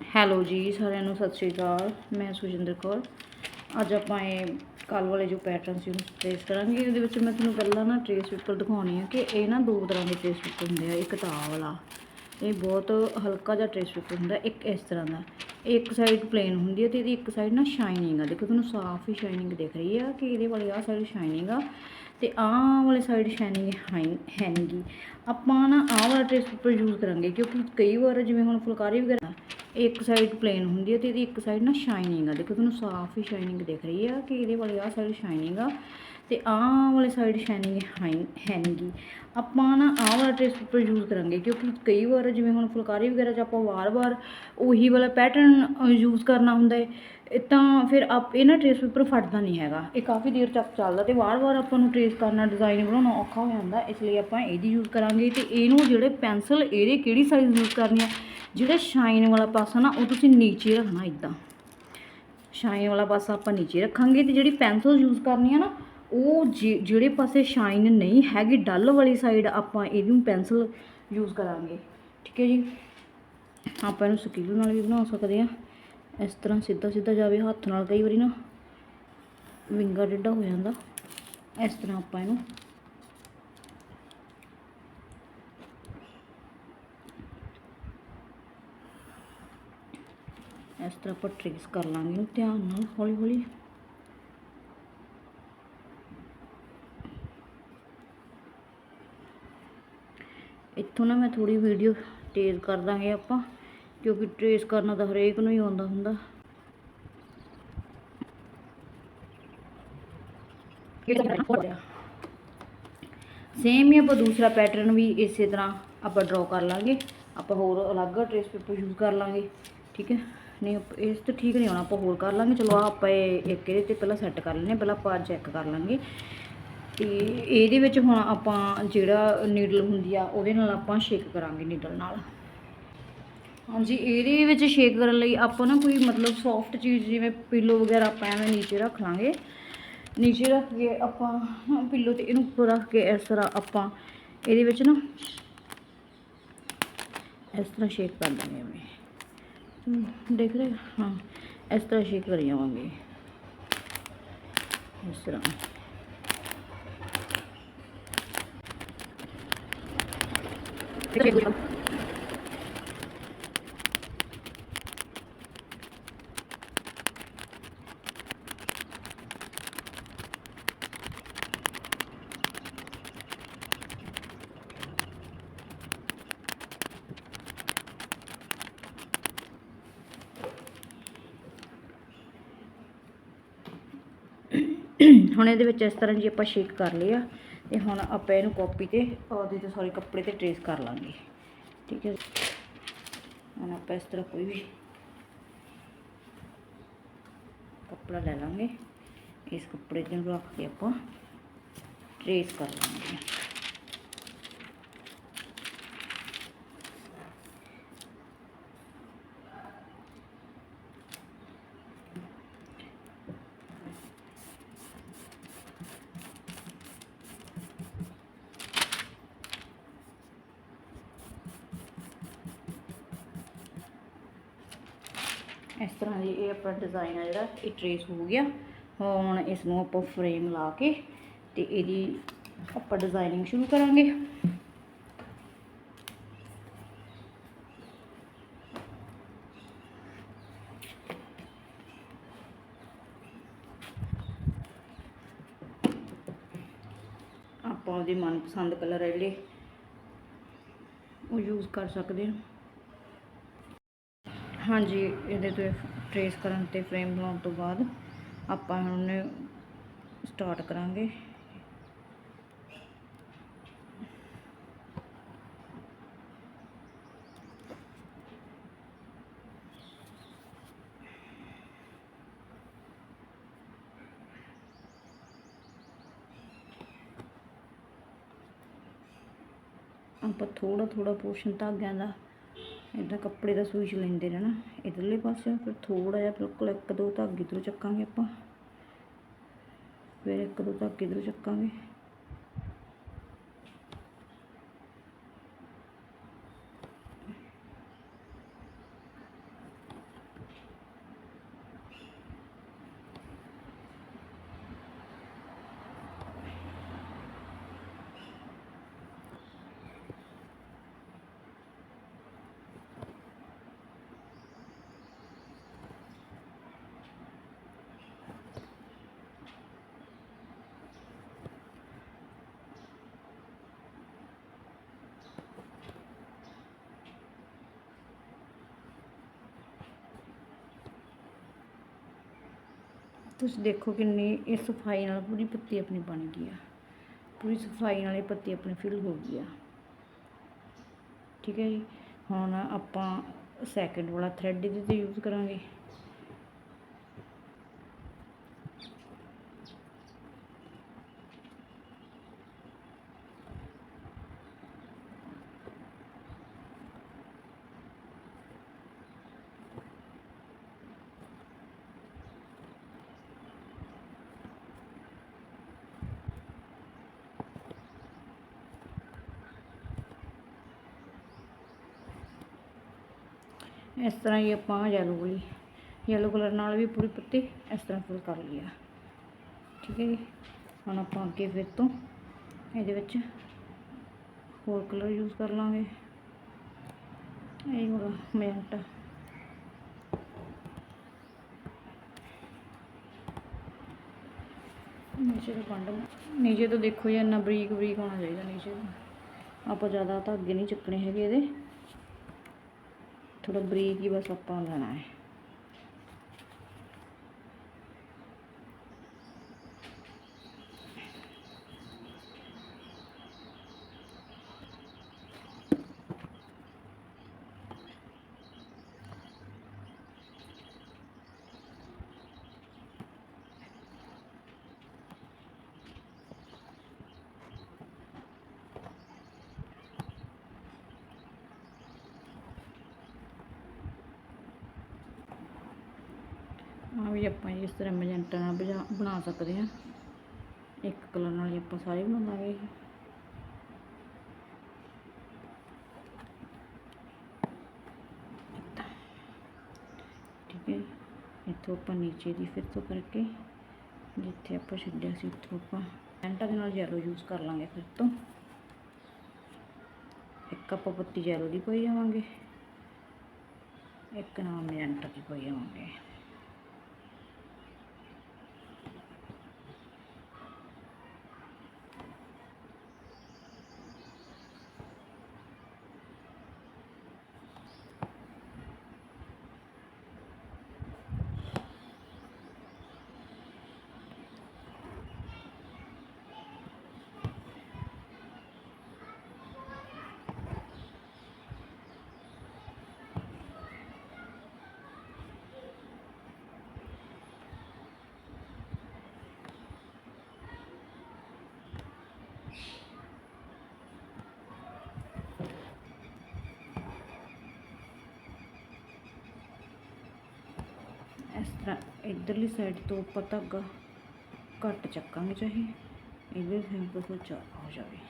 Hello ਜੀ, ਸਾਰਿਆਂ ਨੂੰ ਸਤਿ ਸ਼੍ਰੀ ਅਕਾਲ। ਮੈਂ ਸੁਜਿੰਦਰ ਕੌਰ। ਅੱਜ ਆਪਾਂ ਇਹ ਕੱਲ ਵਾਲੇ ਜੋ ਪੈਟਰਨ ਸੀ ਉਹਨੂੰ ਟ੍ਰੇਸ ਕਰਾਂਗੇ। ਇਹਦੇ ਵਿੱਚ ਮੈਂ ਤੁਹਾਨੂੰ ਪਹਿਲਾਂ ਨਾ ਟ੍ਰੇਸ ਪੇਪਰ ਦਿਖਾਉਣੀ ਹੈ ਕਿ ਇਹ ਨਾ ਦੋ ਤਰ੍ਹਾਂ ਦੇ ਟ੍ਰੇਸ ਪੇਪਰ ਹੁੰਦੇ ਆ, ਇੱਕ ਤਾਂ ਆਹ ਵਾਲਾ। ਇਹ ਬਹੁਤ ਹਲਕਾ ਜਿਹਾ ਟ੍ਰੇਸ ਪੇਪਰ ਹੁੰਦਾ, ਇੱਕ ਇਸ ਤਰ੍ਹਾਂ ਦਾ। ਇੱਕ ਸਾਈਡ ਪਲੇਨ ਹੁੰਦੀ ਹੈ ਤੇ ਇਹਦੀ ਇੱਕ ਸਾਈਡ ਨਾ ਸ਼ਾਈਨਿੰਗ ਆ। ਦੇਖੋ, ਤੁਹਾਨੂੰ ਸਾਫ਼ ਹੀ ਸ਼ਾਈਨਿੰਗ ਦਿਖ ਰਹੀ ਆ ਕਿ ਇਹਦੇ ਵਾਲੀ ਆਹ ਸਾਈਡ ਸ਼ਾਈਨਿੰਗ ਆ ਤੇ ਆਹ ਵਾਲੇ ਸਾਈਡ ਸ਼ਾਈਨਿੰਗ ਹੈ ਨਹੀਂਗੀ ਆਪਾਂ ਨਾ ਆਹ ਵਾਲਾ ਟ੍ਰੇਸ ਪੇਪਰ ਯੂਜ਼ ਕਰਾਂਗੇ ਕਿਉਂਕਿ ਕਈ ਵਾਰ ਜਿਵੇਂ ਹੁਣ ਫੁਲਕਾਰੀ ਵਗੈਰਾ ਇੱਕ ਸਾਈਡ ਪਲੇਨ ਹੁੰਦੀ ਹੈ ਤੇ ਇਹਦੀ ਇੱਕ ਸਾਈਡ ਨਾ ਸ਼ਾਈਨਿੰਗ ਆ। ਦੇਖੋ ਤੁਹਾਨੂੰ ਸਾਫ਼ ਹੀ ਸ਼ਾਈਨਿੰਗ ਦਿਖ ਰਹੀ ਆ ਕਿ ਇਹਦੇ ਵਾਲੀ ਆਹ ਸਾਈਡ ਸ਼ਾਈਨਿੰਗ ਆ ਤੇ ਆਹ ਵਾਲੇ ਸਾਈਡ ਸ਼ਾਈਨਿੰਗ ਹੈ ਨਹੀਂਗੀ ਆਪਾਂ ਨਾ ਆਹ ਵਾਲਾ ਟ੍ਰੇਸ ਪੇਪਰ ਯੂਜ਼ ਕਰਾਂਗੇ ਕਿਉਂਕਿ ਕਈ ਵਾਰ ਜਿਵੇਂ ਹੁਣ ਫੁਲਕਾਰੀ ਵਗੈਰਾ 'ਚ ਆਪਾਂ ਵਾਰ-ਵਾਰ ਉਹੀ ਵਾਲਾ ਪੈਟਰਨ ਯੂਜ਼ ਕਰਨਾ ਹੁੰਦਾ ਹੈ ਤਾਂ ਫਿਰ ਆਪ ਇਹ ਨਾ ਟ੍ਰੇਸ ਪੇਪਰ ਫਟਦਾ ਨਹੀਂ ਹੈਗਾ। ਇਹ ਕਾਫੀ ਦੇਰ ਤੱਕ ਚੱਲਦਾ ਤੇ ਵਾਰ-ਵਾਰ ਆਪਾਂ ਨੂੰ ਟ੍ਰੇਸ ਕਰਨਾ ਡਿਜ਼ਾਈਨ ਬਣਾਉਣਾ ਔਖਾ ਹੋ ਜਾਂਦਾ। ਇਸ ਲਈ ਆਪਾਂ ਇਹਦੀ ਯੂਜ਼ ਕਰਾਂਗੇ ਤੇ ਇਹਨੂੰ ਜਿਹੜੇ ਪੈਨਸਲ ਇਹਦੇ ਕਿਹੜੀ ਸਾਈਜ਼ ਯੂਜ਼ ਕਰਨੀ ਆ? ਜਿਹੜਾ ਸ਼ਾਈਨ ਵਾਲਾ ਪਾਸਾ ਨਾ, ਉਹ ਤੁਸੀਂ ਨੀਚੇ ਰੱਖਣਾ ਇਦਾਂ ਸ਼ਾਈਨ ਵਾਲਾ ਪਾਸਾ ਆਪਾਂ ਨੀਚੇ ਰੱਖਾਂਗੇ ਤੇ ਜਿਹੜੀ ਪੈਨਸਲ ਯੂਜ਼ ਕਰਨੀ ਆ ਨਾ, ਉਹ ਜਿ- ਜਿਹੜੇ ਪਾਸੇ ਸ਼ਾਈਨ ਨਹੀਂ ਹੈਗੀ ਡੱਲ ਵਾਲੀ ਸਾਈਡ ਆਪਾਂ ਇਹਨੂੰ ਪੈਨਸਲ ਯੂਜ਼ ਕਰਾਂਗੇ। ਠੀਕ ਹੈ ਜੀ? ਆਪਾਂ ਇਹਨੂੰ ਸਕੀਲੂ ਨਾਲ ਵੀ ਬਣਾ ਸਕਦੇ ਆ ਇਸ ਤਰ੍ਹਾਂ ਸਿੱਧਾ ਸਿੱਧਾ ਜਾਵੇ, ਹੱਥ ਨਾਲ ਕਈ ਵਾਰੀ ਨਾ ਵਿੰਗਾ ਡੇਢਾ ਹੋ ਜਾਂਦਾ। ਇਸ ਤਰ੍ਹਾਂ ਆਪਾਂ ਇਹਨੂੰ ਇਸ ਤਰ੍ਹਾਂ ਆਪਾਂ ਟ੍ਰੇਸ ਕਰ ਲਾਂਗੇ, ਇਹਨੂੰ ਧਿਆਨ ਨਾਲ, ਹੌਲੀ ਹੌਲੀ। ਇੱਥੋਂ ਨਾ ਮੈਂ ਥੋੜੀ ਵੀਡੀਓ ਤੇਜ਼ ਕਰ ਦਾਂਗੇ ਆਪਾਂ, ਕਿਉਂਕਿ ਟ੍ਰੇਸ ਕਰਨਾ ਤਾਂ ਹਰੇਕ ਨੂੰ ਹੀ ਆਉਂਦਾ ਹੁੰਦਾ। ਸੇਮ ਹੀ ਆਪਾਂ ਦੂਸਰਾ ਪੈਟਰਨ ਵੀ ਇਸੇ ਤਰ੍ਹਾਂ ਆਪਾਂ ਡਰਾ ਕਰ ਲਾਂਗੇ। ਆਪਾਂ ਹੋਰ ਅਲੱਗ ਟ੍ਰੇਸ ਪੇਪਰ ਯੂਜ਼ ਕਰ ਲਾਂਗੇ, ਠੀਕ ਹੈ? ਨਹੀਂ, ਇਸ ਤੋਂ ਠੀਕ ਨਹੀਂ ਆਉਣਾ ਆਪਾਂ ਹੋਰ ਕਰ ਲਾਂਗੇ। ਚਲੋ, ਆਹ ਆਪਾਂ ਇਹ ਇੱਕ ਇਹਦੇ ਤੇ ਪਹਿਲਾਂ ਸੈੱਟ ਕਰ ਲੈਂਦੇ ਹਾਂ, ਪਹਿਲਾਂ ਆਪਾਂ ਚੈੱਕ ਕਰ ਲਾਂਗੇ। ਤੇ ਇਹਦੇ ਵਿੱਚ ਹੁਣ ਆਪਾਂ ਜਿਹੜਾ ਨੀਡਲ ਹੁੰਦੀ ਆ, ਉਹਦੇ ਨਾਲ ਆਪਾਂ ਸ਼ੇਕ ਕਰਾਂਗੇ ਨੀਡਲ ਨਾਲ। ਹਾਂਜੀ, ਇਹਦੇ ਵਿੱਚ ਸ਼ੇਕ ਕਰਨ ਲਈ ਆਪਾਂ ਨਾ ਕੋਈ ਮਤਲਬ ਸੌਫਟ ਚੀਜ਼, ਜਿਵੇਂ ਪਿੱਲੋ ਵਗੈਰਾ ਆਪਾਂ ਐਵੇਂ ਨੀਚੇ ਰੱਖ ਲਾਂਗੇ। ਨੀਚੇ ਰੱਖ ਕੇ ਆਪਾਂ ਪਿੱਲੋ ਤੇ ਇਹਨੂੰ ਉੱਪਰ ਰੱਖ ਕੇ ਇਸ ਤਰ੍ਹਾਂ ਆਪਾਂ ਇਹਦੇ ਵਿੱਚ ਨਾ ਇਸ ਤਰ੍ਹਾਂ ਸ਼ੇਕ ਕਰ ਦਾਂਗੇ ਐਵੇਂ ਦੇਖ ਰਹੇ ਹਾਂ? ਇਸ ਤਰ੍ਹਾਂ ਸ਼ੇਕ ਕਰੀ ਜਾਵਾਂਗੇ। ਇਸ ਤਰ੍ਹਾਂ। ਹੁਣ ਇਹਦੇ ਵਿੱਚ ਇਸ ਤਰ੍ਹਾਂ ਜੀ ਆਪਾਂ ਸ਼ੇਕ ਕਰ ਲਿਆ ਤੇ ਹੁਣ ਆਪਾਂ ਇਹਨੂੰ ਕਾਪੀ ਤੇ ਉਹਦੇ ਤੇ ਸੌਰੀ ਕੱਪੜੇ ਤੇ ਟਰੇਸ ਕਰ ਲਾਂਗੇ। ਠੀਕ ਹੈ ਹੁਣ ਆਪਾਂ ਇਸ ਤਰ੍ਹਾਂ ਕੋਈ ਵੀ ਕੱਪੜਾ ਲੈ ਲਾਂਗੇ। ਇਸ ਕੱਪੜੇ ਨੂੰ ਰੱਖ ਕੇ ਆਪਾਂ ਟਰੇਸ ਕਰ ਲਾਂਗੇ। ਇਸ ਤਰ੍ਹਾਂ ਦੀ ਇਹ ਆਪਣਾ ਡਿਜ਼ਾਈਨ ਆ ਜਿਹੜਾ, ਇਹ ਟਰੇਸ ਹੋ ਗਿਆ। ਹੁਣ ਇਸ ਨੂੰ ਆਪਾਂ ਫਰੇਮ ਲਾ ਕੇ ਤੇ ਇਹਦੀ ਆਪਾਂ ਡਿਜ਼ਾਈਨਿੰਗ ਸ਼ੁਰੂ ਕਰਾਂਗੇ। ਆਪਾਂ ਉਹਦੇ ਮਨਪਸੰਦ ਕਲਰ ਆ ਜਿਹੜੇ ਉਹ ਯੂਜ਼ ਕਰ ਸਕਦੇ ਹਾਂ। ਹਾਂਜੀ, ਇਹਦੇ ਤੇ ਟਰੇਸ ਕਰਨ ਤੇ ਫਰੇਮ ਬਣਾਉਣ ਤੋਂ ਬਾਅਦ ਆਪਾਂ ਹੁਣ ਸਟਾਰਟ ਕਰਾਂਗੇ। ਆਪਾਂ ਥੋੜਾ ਥੋੜਾ ਪੋਰਸ਼ਨ ਧਾਗਿਆਂ ਦਾ ਇਦਾਂ ਕੱਪੜੇ ਦਾ ਸੂਈ 'ਚ ਲੈਂਦੇ ਰਹਿਣਾ ਇਧਰਲੇ ਪਾਸੇ ਫਿਰ ਥੋੜਾ ਜਿਹਾ ਬਿਲਕੁਲ ਇੱਕ ਦੋ ਧਾਗੇ ਇਧਰੋਂ ਚੱਕਾਂਗੇ ਆਪਾਂ। ਫਿਰ ਇੱਕ ਦੋ ਧਾਗੇ ਇਧਰੋਂ ਚੱਕਾਂਗੇ। ਤੁਸੀਂ ਦੇਖੋ ਕਿੰਨੀ ਇਹ ਸਫ਼ਾਈ ਨਾਲ ਪੂਰੀ ਪੱਤੀ ਆਪਣੀ ਬਣ ਗਈ ਆ। ਪੂਰੀ ਸਫ਼ਾਈ ਨਾਲ ਇਹ ਪੱਤੀ ਆਪਣੀ ਫਿਲ ਹੋ ਗਈ ਆ। ਠੀਕ ਹੈ ਜੀ। ਹੁਣ ਆਪਾਂ ਸੈਕਿੰਡ ਵਾਲਾ ਥਰੈਡ ਇਹਦੇ ਤੇ ਯੂਜ਼ ਕਰਾਂਗੇ। ਇਸ ਤਰ੍ਹਾਂ ਹੀ ਆਪਾਂ ਯੈਲੋ ਵਾਲੀ ਯੈਲੋ ਕਲਰ ਨਾਲ ਵੀ ਪੂਰੀ ਪੱਤੀ ਇਸ ਤਰ੍ਹਾਂ ਫਿਲ ਕਰ ਲਈ ਆ। ਠੀਕ ਹੈ ਜੀ? ਹੁਣ ਆਪਾਂ ਅੱਗੇ ਫਿਰ ਤੋਂ ਇਹਦੇ ਵਿੱਚ ਹੋਰ ਕਲਰ ਯੂਜ਼ ਕਰ ਲਾਂਗੇ। ਇਹ ਵਾਲਾ ਮੈਂਟ ਨੀਚੇ ਤੋਂ ਪੰਡ ਨੀਚੇ ਤੋਂ ਦੇਖੋ ਜੀ, ਇੰਨਾ ਬਰੀਕ ਬਰੀਕ ਹੋਣਾ ਚਾਹੀਦਾ ਨੀਚੇ ਤੋਂ। ਆਪਾਂ ਜ਼ਿਆਦਾ ਤਾਂ ਅੱਗੇ ਨਹੀਂ ਚੱਕਣੇ ਹੈਗੇ ਇਹਦੇ। ਥੋੜਾ ਬਰੀਕ ਹੀ ਬਸ ਆਪਾਂ ਵੀ ਆਪਾਂ ਇਸ ਤਰ੍ਹਾਂ ਮੈਜੈਂਟਾ ਨਾਲ ਬਜਾ- ਬਣਾ ਸਕਦੇ ਹਾਂ। ਇੱਕ ਕਲਰ ਨਾਲ ਹੀ ਆਪਾਂ ਸਾਰੇ ਬਣਾ ਲਾਂਗੇ ਠੀਕ ਹੈ। ਇੱਥੋਂ ਆਪਾਂ ਨੀਚੇ ਦੀ ਫਿਰ ਤੋਂ ਕਰਕੇ, ਜਿੱਥੇ ਆਪਾਂ ਛੱਡਿਆ ਸੀ ਉੱਥੋਂ ਆਪਾਂ ਮੈਜੈਂਟਾ ਦੇ ਨਾਲ ਯੈਲੋ ਯੂਜ਼ ਕਰ ਲਾਂਗੇ ਫਿਰ ਤੋਂ। ਇੱਕ ਆਪਾਂ ਪੱਤੀ ਯੈਲੋ ਦੀ ਪਾਈ ਜਾਵਾਂਗੇ ਇੱਕ ਨਾਲ ਮੈਜੈਂਟਾ ਦੀ ਪਾਈ ਜਾਵਾਂਗੇ ਇਸ ਤਰ੍ਹਾਂ ਇਧਰਲੀ ਸਾਈਡ ਤੋਂ ਆਪਾਂ ਧਾਗਾ ਘੱਟ ਚੱਕਾਂਗੇ ਚਾਹੀ ਇਧਰ ਸਾਈਡ ਤੋਂ ਜ਼ਿਆਦਾ ਹੋ ਜਾਵੇ।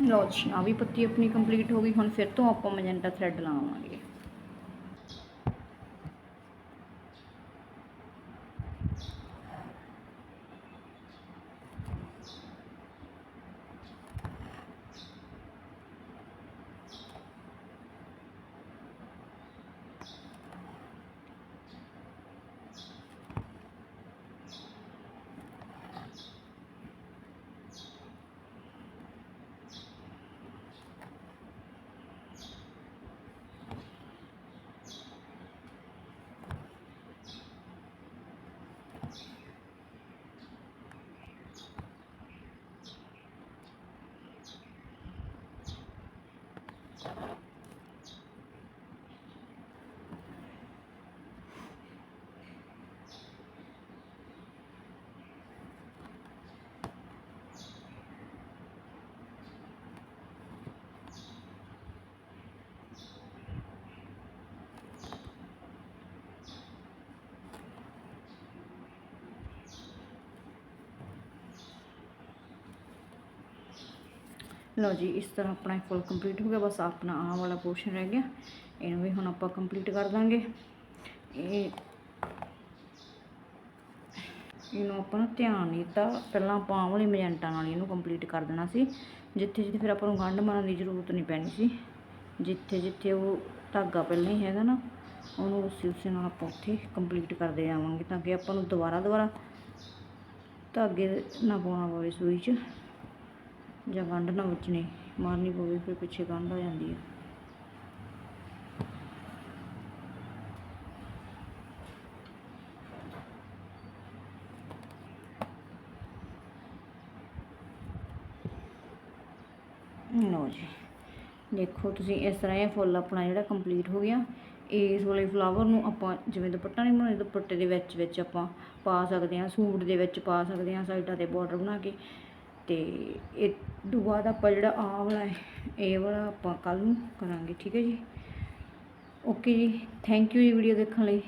ਲਓ ਜੀ ਆ ਵੀ ਪੱਤੀ ਆਪਣੀ ਕੰਪਲੀਟ ਹੋ ਗਈ, ਹੁਣ ਫਿਰ ਤੋਂ ਆਪਾਂ ਮੈਜੈਂਟਾ ਥ੍ਰੈਡ ਲਾਵਾਂਗੇ। ਲਓ ਜੀ, ਇਸ ਤਰ੍ਹਾਂ ਆਪਣਾ ਫੁੱਲ ਕੰਪਲੀਟ ਹੋ ਗਿਆ। ਬਸ ਆਪਣਾ ਆਹ ਵਾਲਾ ਪੋਰਸ਼ਨ ਰਹਿ ਗਿਆ। ਇਹਨੂੰ ਵੀ ਹੁਣ ਆਪਾਂ ਕੰਪਲੀਟ ਕਰ ਦਾਂਗੇ। ਇਹ ਇਹਨੂੰ ਆਪਾਂ ਨੂੰ ਧਿਆਨ ਨਹੀਂ ਦਿੱਤਾ। ਪਹਿਲਾਂ ਆਪਾਂ ਆਹ ਵਾਲੀ ਮਜੈਂਟਾ ਨਾਲ ਇਹਨੂੰ ਕੰਪਲੀਟ ਕਰ ਦੇਣਾ ਸੀ। ਜਿੱਥੇ ਜਿੱਥੇ ਫਿਰ ਆਪਾਂ ਨੂੰ ਗੰਢ ਮਾਰਨ ਦੀ ਜ਼ਰੂਰਤ ਨਹੀਂ ਪੈਣੀ ਸੀ। ਜਿੱਥੇ ਜਿੱਥੇ ਉਹ ਧਾਗਾ ਪਹਿਲਾਂ ਹੀ ਹੈਗਾ ਨਾ, ਉਹਨੂੰ ਉਸੇ ਉਸੇ ਨਾਲ ਆਪਾਂ ਉੱਥੇ ਕੰਪਲੀਟ ਕਰਦੇ ਜਾਵਾਂਗੇ ਤਾਂ ਕਿ ਆਪਾਂ ਨੂੰ ਦੁਬਾਰਾ ਦੁਬਾਰਾ ਧਾਗੇ ਨਾ ਪਾਉਣਾ ਪਵੇ ਸੂਈ 'ਚ। ਜਾਂ ਗੰਢ ਨਾ ਵੱਜਣੀ ਮਾਰਨੀ ਪਵੇ ਫਿਰ ਪਿੱਛੇ ਗੰਢ ਆ ਜਾਂਦੀ ਹੈ ਲਓ ਜੀ, ਦੇਖੋ ਤੁਸੀਂ ਇਸ ਤਰ੍ਹਾਂ ਇਹ ਫੁੱਲ ਆਪਣਾ ਜਿਹੜਾ ਕੰਪਲੀਟ ਹੋ ਗਿਆ। ਇਸ ਵਾਲੇ ਫਲਾਵਰ ਨੂੰ ਆਪਾਂ ਜਿਵੇਂ ਦੁਪੱਟਾ ਨਹੀਂ ਬਣਾਉਂਦੇ, ਦੁਪੱਟੇ ਦੇ ਵਿੱਚ ਵਿੱਚ ਆਪਾਂ ਪਾ ਸਕਦੇ ਹਾਂ, ਸੂਟ ਦੇ ਵਿੱਚ ਪਾ ਸਕਦੇ ਹਾਂ, ਸਾਈਡਾਂ ਤੇ ਬਾਰਡਰ ਬਣਾ ਕੇ। ਤੇ ਇਹ ਤੋਂ ਬਾਅਦ ਆਪਾਂ ਜਿਹੜਾ ਆ ਵਾਲਾ ਹੈ, ਇਹ ਵਾਲਾ ਆਪਾਂ ਕੱਲ ਨੂੰ ਕਰਾਂਗੇ, ਠੀਕ ਹੈ ਜੀ? ਓਕੇ ਜੀ ਥੈਂਕ ਯੂ ਜੀ ਵੀਡੀਓ ਦੇਖਣ ਲਈ।